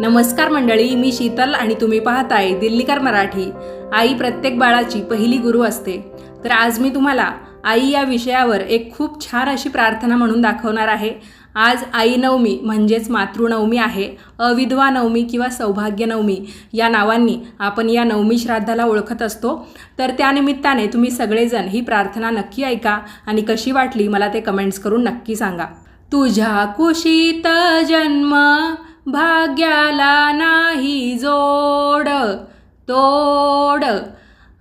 नमस्कार मंडळी मी शीतल आणि तुम्ही पाहताय दिल्लीकर मराठी. आई प्रत्येक बाळाची पहिली गुरु असते. तर आज मी तुम्हाला आई या विषयावर एक खूप छान अशी प्रार्थना म्हणून दाखवणार आहे. आज आई नवमी म्हणजेच मातृनवमी आहे. अविधवा नवमी किंवा सौभाग्य नवमी या नावांनी आपण या नवमी श्राद्धाला ओळखत असतो. तर त्यानिमित्ताने तुम्ही सगळेजण ही प्रार्थना नक्की ऐका आणि कशी वाटली मला ते कमेंट्स करून नक्की सांगा. तुझ्या कुशीत जन्म भाग्याला नाही जोड तोड.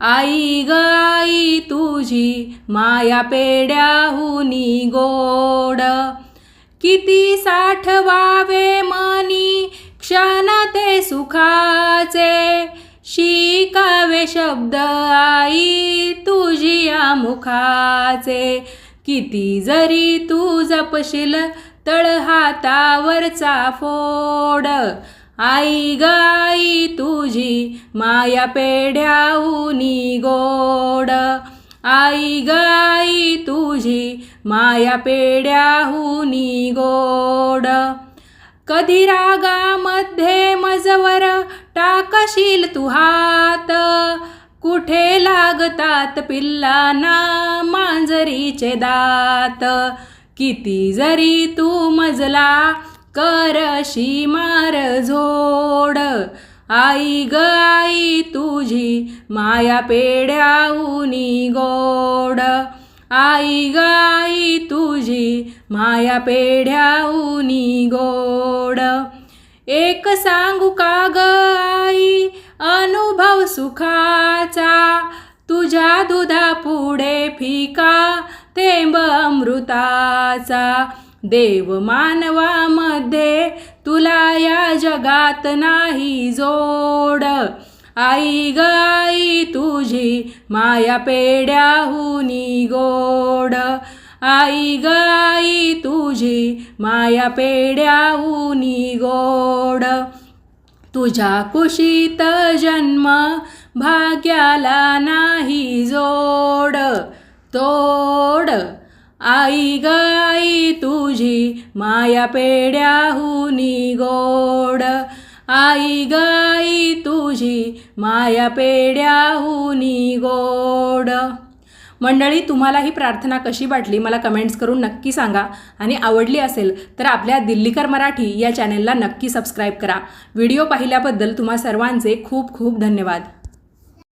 आई ग आई तुझी माया पेड्याहुनी गोड. किती साठवावे मनी क्षण ते सुखाचे. शिकावे शब्द आई तुझिया मुखाचे. किती जरी तू जपशील तळहातावरचा फोड. आई गाई तुझी माया पेढ्याऊनी गोड. आई गाई तुझी माया पेढ्याहुनी गोड. कधी रागामध्ये मजवर टाकशील तू हात? कुठे लागतात पिल्लांना मांजरीचे दात? किती जरी तू मजला करशी मार झोड. आई ग आई तुझी माया उनी गोड. आई ग आई तुझी माया पेढ्याहुनी गोड. एक सांगू का ग आई अनुभव सुखाचा? तुझ्या दुधा पुढे फिका थेंब अमृताचा देव मानवामध्ये तुला या जगात नाही जोड. आई ग आई तुझी माया पेड्याहून गोड आई ग आई तुझी माया पेड्याहून गोड तुझ्या कुशीत जन्म भाग्याला नाही जोड. तो आई गाई तुझी माया पेड्याहुनी गोड आई गाई आई तुझी माया पेड्याहुनी गोड मंडळी तुम्हाला ही प्रार्थना कशी वाटली मला कमेंट्स करून नक्की सांगा. आणि आवडली असेल तर आपल्या दिल्लीकर मराठी या चॅनेलला नक्की सबस्क्राईब करा. व्हिडिओ पाहिल्याबद्दल तुम्हा सर्वांचे खूप खूप धन्यवाद.